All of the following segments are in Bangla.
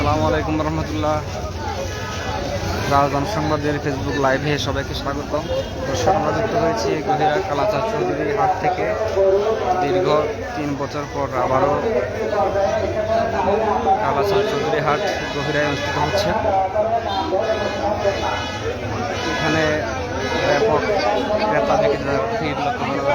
আসসালামু আলাইকুম রহমতুল্লাহ। রাজধান সংবাদের ফেসবুক লাইভে সবাইকে স্বাগত দর্শক, আমরা যুক্ত হয়েছি গহিরা কালাচার চৌধুরী হাট থেকে দীর্ঘ তিন বছর পর আবারও কালাচার চৌধুরী হাট গহিরায় অনুষ্ঠিত হচ্ছে। এখানে ব্যাপক ক্রেতা বিক্রেতার ভিড় লক্ষ্য করা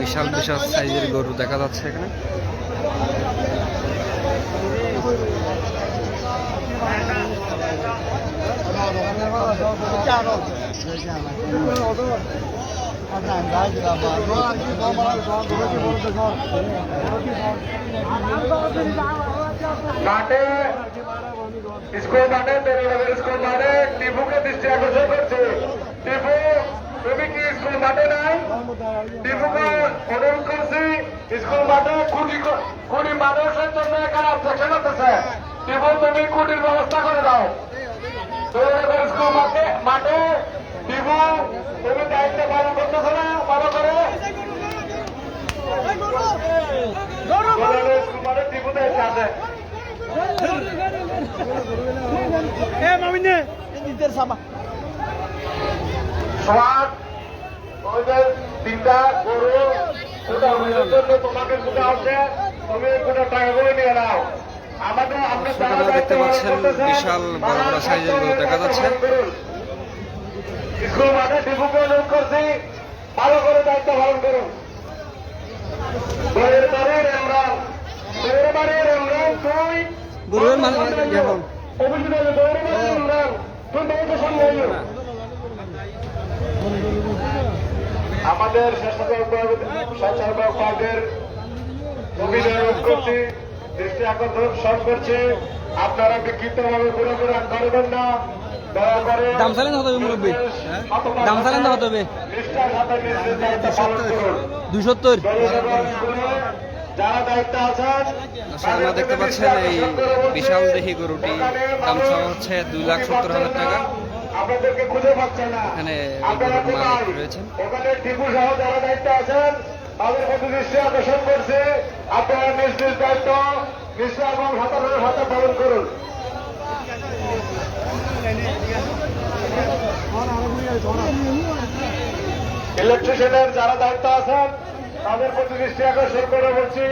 বিশাল বিশাল সাইজের গরু দেখা যাচ্ছে এখানে। টিপুকে দৃষ্টি আকর্ষণ করছে। টিপু তুমি কি স্কুল মাঠে নাই? টিপুকে অনুরোধ করছি স্কুল মাঠে কুড়ি কুড়ি মানুষের জন্য এখানে অবজেকশন হতেছে টিপু তুমি কুটির ব্যবস্থা করে দাও। স্কুল মাঠে মাঠে টিপু তুমি দায়িত্ব পালন করতেছো না? ভালো করে? স্কুল মাঠে টিপু দায়িত্ব আছে সোহাগ ওই যে তিনটা গরু ওটা জন্য তোমাকে কোটা আছে তুমি কোটা টাকা করে নিয়ে নাও। আমাদের আপনার দেখতে পাচ্ছেন বিশাল বড় বড় সাইজের গরু দেখা যাচ্ছে। স্কুল মাঠে ডিপুকে অনুরোধ করছি ভালো করে দায়িত্ব পালন করুন। বইয়ের বাড়ির ইমরান বইয়ের বাড়ির ইমরান তুই গরুর মানে এখন অভিযোগ সামনে আমাদের স্বেচ্ছাসেবক পার্টির অভিনয় করছি দৃষ্টি আকর্ষণ সব করছে। আপনারা বিক্ষিপ্তভাবে করবেন না? দাম চালেন হবে মুরব্বী? দাম চালেন হবে? আপনারা দেখতে পাচ্ছেন এই বিশাল দেহি গরুটি দাম চাওয়া হচ্ছে দুই লাখ সত্তর হাজার টাকা। আপনাদেরকে খুঁজে পাচ্ছেন না। আপনারা কোথায়? ওখানে টিপু সহ যারা দায়িত্ব আছেন তাদের প্রতি দৃষ্টি আকর্ষণ করছে। আপনারা নিজ নিজ দায়িত্ব নিষ্ঠা এবং সাধারণের পালন করুন। ইলেকট্রিশিয়ানের যারা দায়িত্ব আছেন তাদের প্রতি দৃষ্টি আকর্ষণ করে বলছি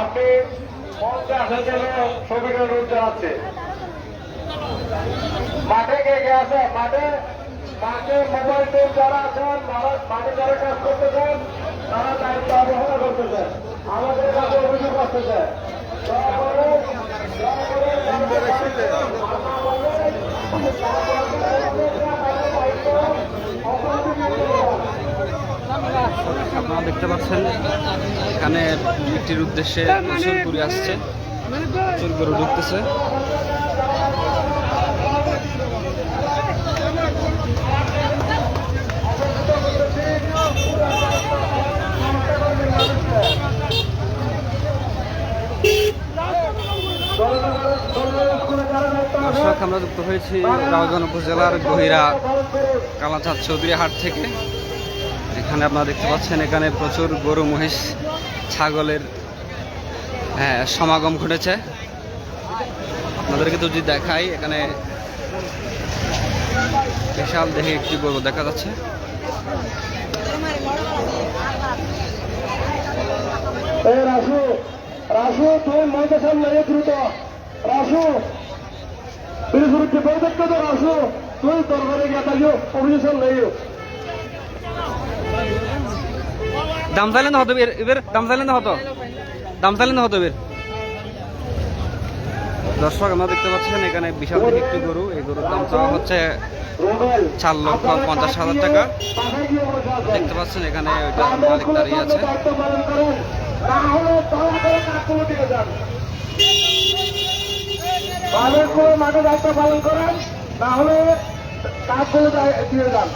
আপনি মঞ্চে আসার জন্য সবিনয় অনুরোধ জানাচ্ছি মাঠে কে কে আছে? মাঠে মাঠে মোবাইল টিম যারা আছেন মাঠে যারা কাজ করতেছেন তারা দায়িত্ব অবহেলা করতেছেন আমাদের কাছে অভিযোগ আসতেছে করে করে, আপনারা দেখতে পাচ্ছেন, এখানে বিক্রির উদ্দেশ্যে আসছে। প্রচুর গরু ঢুকতেছে। দর্শক, আমরা যুক্ত হয়েছি রাউজান উপজেলার গহিরা কালাচাঁদ চৌধুরী হাট থেকে। এখানে আপনারা দেখতে পাচ্ছেন, এখানে প্রচুর গরু, মহিষ, ছাগলের হ্যাঁ সমাগম ঘটেছে। আপনাদেরকে তো যদি দেখাই, এখানে বিশাল দেখে একটি গরু দেখা যাচ্ছে। রাসু তুই মঞ্চের সামনে দ্রুত। রাসু তুই তো রাসু। তুই দরবারে গিয়ে তাইও অভিযোগ নেইও দাম চাইলেন হতো এবার দাম চাইলেন হতো দাম চাইলেন হতো এবার দর্শক, আমরা দেখতে পাচ্ছেন এখানে বিশাল একটি গরু। এই গরুর দাম চাওয়া হচ্ছে চার লক্ষ পঞ্চাশ হাজার টাকা। দেখতে পাচ্ছেন এখানে ওইটা মালিক দাঁড়িয়ে আছে দায়িত্ব পালন করেন না হলে দয়া যান ভালো করে মাঠে দায়িত্ব পালন করেন না হলে কাজগুলো দিয়ে যান।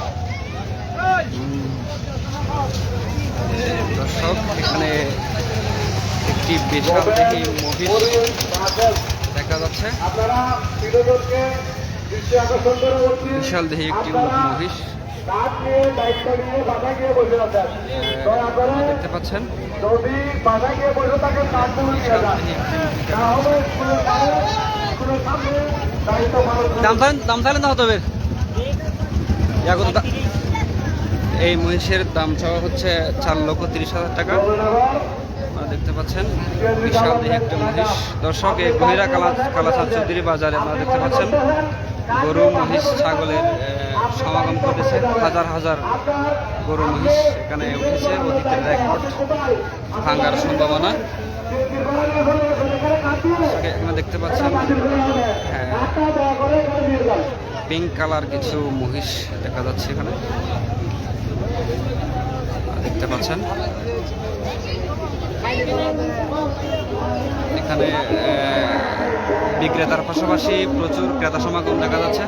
দর্শক এখানে একটি বিশাল দেখি মহিষ দেখা যাচ্ছে। বিশাল দেহি একটি মহিষ। করে দেখতে পাচ্ছেন। যদি বাধা গিয়ে বসে করুন। দাম চাইলেন দাম চাইলেন না এই মহিষের দাম চাওয়া হচ্ছে চার লক্ষ তিরিশ হাজার টাকা। আপনারা দেখতে পাচ্ছেন বিশাল একটা মহিষ। দর্শক এই গহিরা কালা কালাচাঁদ চৌধুরী বাজারে আপনারা দেখতে পাচ্ছেন। গরু, মহিষ, ছাগলের সমাগম ঘটেছে। হাজার হাজার গরু, মহিষ এখানে উঠেছে। অতীতের রেকর্ড ভাঙার সম্ভাবনা। এখানে দেখতে পাচ্ছেন হ্যাঁ পিঙ্ক কালার কিছু মহিষ দেখা যাচ্ছে এখানে। দেখতে পাচ্ছেন। এখানে বিক্রেতার পাশাপাশি প্রচুর ক্রেতা সমাগম দেখা যাচ্ছে।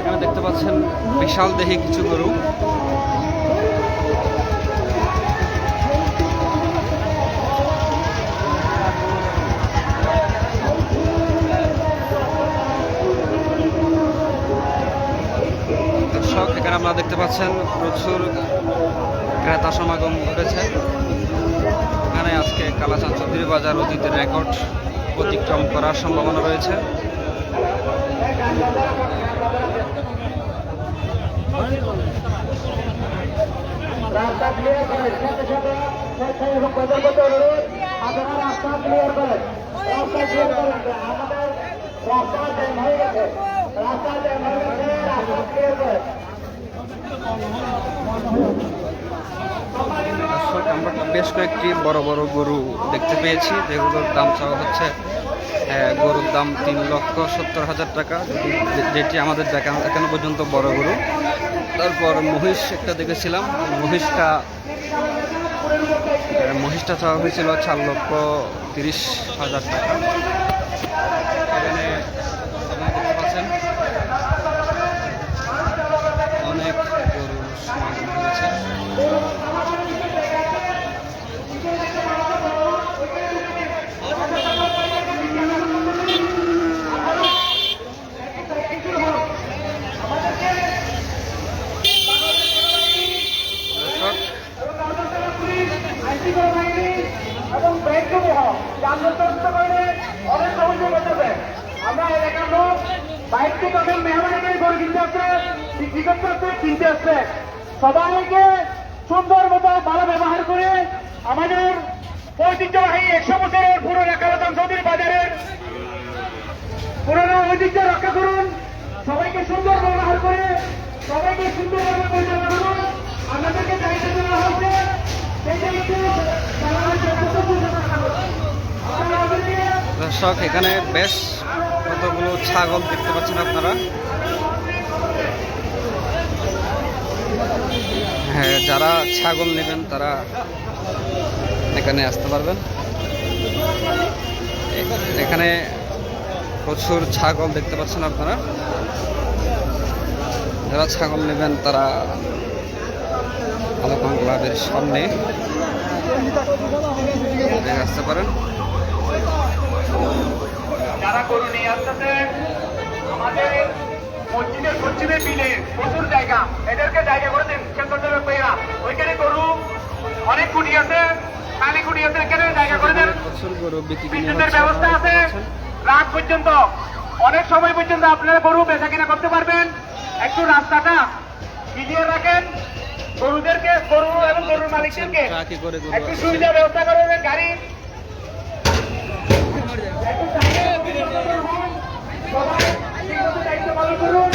এখানে দেখতে পাচ্ছেন বিশাল দেহে কিছু গরু। আপনারা দেখতে পাচ্ছেন প্রচুর ক্রেতা সমাগম ঘটেছে। এখানে আজকে কালাচাঁদ চৌধুরী বাজার অতীতের রেকর্ড অতিক্রম করার সম্ভাবনা রয়েছে। রাস্তা রাস্তা রাস্তা আমরা বেশ কয়েকটি বড় বড় গরু দেখতে পেয়েছি। যেগুলোর দাম চাওয়া হচ্ছে গরুর দাম তিন লক্ষ সত্তর হাজার টাকা। যেটি- আমাদের এখনও পর্যন্ত বড় গরু। তারপর মহিষ একটা দেখেছিলাম। মহিষটা মহিষটা চাওয়া হয়েছিল চার লক্ষ তিরিশ হাজার টাকা এখানে আপনারা দেখতে পাচ্ছেন অনেক গরু সমাগম হয়েছে দর্শক এবং ব্যাংক সমূহ এলাকার লোক বাইক থেকে অনেক মেহমানি করে কিনতে আসছে কিনতে আসছে। সবাইকে সুন্দর মতো ভালো ব্যবহার করে আমাদের ঐতিহ্যবাহী একশো বছরের পুরো কালাতাম চৌধুরী বাজারের পুরোনো ঐতিহ্য রক্ষা করুন। সবাইকে সুন্দর ব্যবহার করে সবাইকে সুন্দরভাবে পরিচালনা করুন। আমাদেরকে দায়িত্ব দেওয়া হচ্ছে সেই দায়িত্বে তারা হচ্ছে কর্তব্য পালন করুন। আমরা আমাদেরকে দর্শক, এখানে বেশ কতগুলো ছাগল দেখতে পাচ্ছেন আপনারা। হ্যাঁ যারা ছাগল নেবেন, তারা এখানে আসতে পারবেন। এখানে প্রচুর ছাগল দেখতে পাচ্ছেন আপনারা। যারা ছাগল নেবেন, তারা আলোকন ক্লাবের সামনে আসতে পারেন। যারা গরু নিয়ে আসতেছে আমাদের মসজিদের পশ্চিমে বিলে প্রচুর জায়গা। এদেরকে জায়গা করে দিন খেলতে পেয়া ওইখানে গরু অনেক কুটি আছে কুটি আছে এখানে জায়গা করে দেন। বিদ্যুতের ব্যবস্থা আছে রাত পর্যন্ত। অনেক সময় পর্যন্ত আপনারা গরু বেচা কিনা করতে পারবেন। একটু রাস্তাটা ক্লিয়ার রাখেন। গরুদেরকে গরু এবং গরুর মালিকদেরকে একটু। সুবিধা ব্যবস্থা করে দেন সবাই করুন।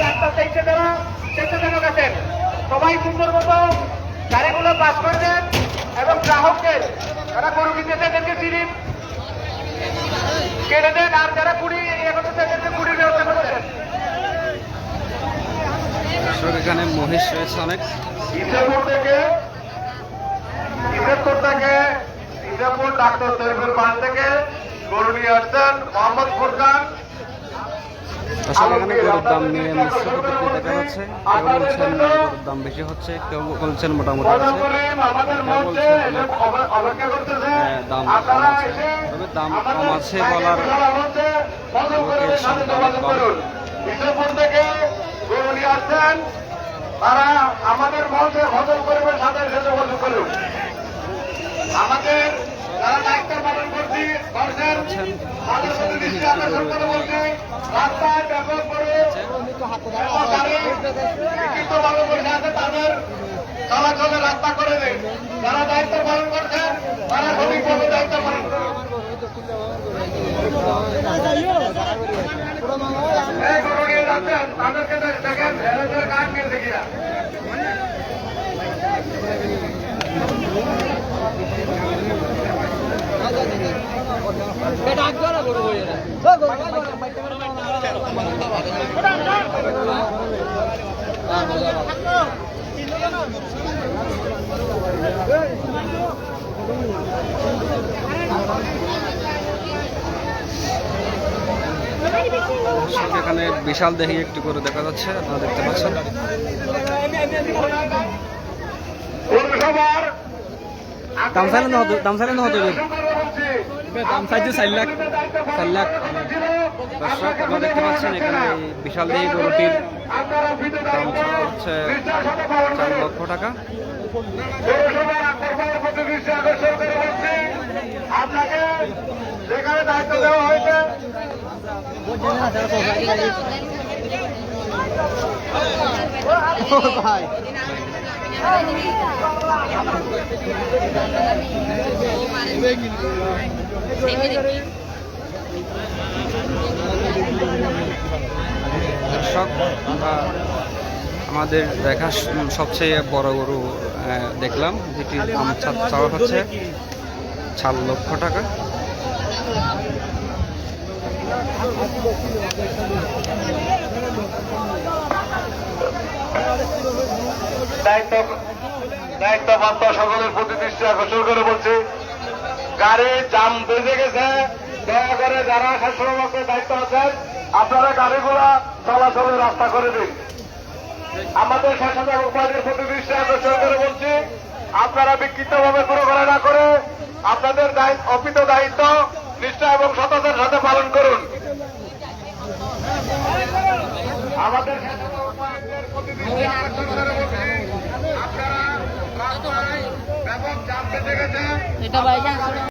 না চাইছে চাইছে সবাই সুন্দর মতো গাড়িগুলো পাস করবেন এবং গ্রাহকদের যারা গরু কিনতে তাদেরকে সিরিজ কেটে দেন। আর যারা কুড়ি ইয়ে এখন তাদেরকে কুড়ির ব্যবস্থা এখানে মহেশ রয়েছে অনেক। থেকে ইসেপুর থেকে ইসেপুর ডাক্তার তৈবুর বান থেকে গরু নিয়ে আসছেন মোহাম্মদ ফুরকান। দর্শক এখানে গরুর দাম নিয়ে মিশ্র প্রতিক্রিয়া দেখা যাচ্ছে কেউ বলছেন গরুর দাম বেশি হচ্ছে কেউ বলছেন মোটামুটি আছে। হ্যাঁ, দাম কম আছে। তবে কম আছে বলার লোকের সংখ্যা কম। তারা আমাদের মঞ্চে কর্মীর সাথে যোগাযোগ করুন আমাদের যারা দায়িত্ব পালন করছি করছেন তাদের দৃষ্টি আকর্ষণ করে রাস্তায় ব্যাপক করে এবং গাড়ি বসে আছে তাদের চলাচলের রাস্তা করে দিন যারা দায়িত্ব পালন করছেন তারা সঠিকভাবে দায়িত্ব পালন তাদেরকে দেখেন কাজ কিনছে কিনা দর্শক এখানে বিশাল দেহি একটু করে দেখা যাচ্ছে আপনারা দেখতে পাচ্ছেন। দাম চাইলে না হতো দাম চাইলে হতো দাম চাইছে চার লাখ চার লাখ। বিশাল দেহি গরুটির হচ্ছে চার টাকা। দায়িত্ব দেওয়া হয়েছে দর্শক আমাদের দেখা সবচেয়ে বড় গরু দেখলাম যেটি দাম চাওয়া হচ্ছে চার লক্ষ টাকা। দায়িত্ব দায়িত্বপ্রাপ্ত সকলের প্রতি দৃষ্টি আকর্ষণ করে বলছি গাড়ি জাম বেজে গেছে। দয়া করে যারা স্বেচ্ছাসেবকের দায়িত্ব আছেন, আপনারা গাড়িগুলা চলাচলের রাস্তা করে দিন। আমাদের শাসনের বাহিনীর প্রতি দৃষ্টি আকর্ষণ করে বলছি, আপনারা বিক্ষিপ্তভাবে কোনো করে না করে আপনাদের অপিত দায়িত্ব, নিষ্ঠা এবং সততার সাথে পালন করুন। আমাদের আপনারা ব্যাপক জাম বেঁধে গেছে।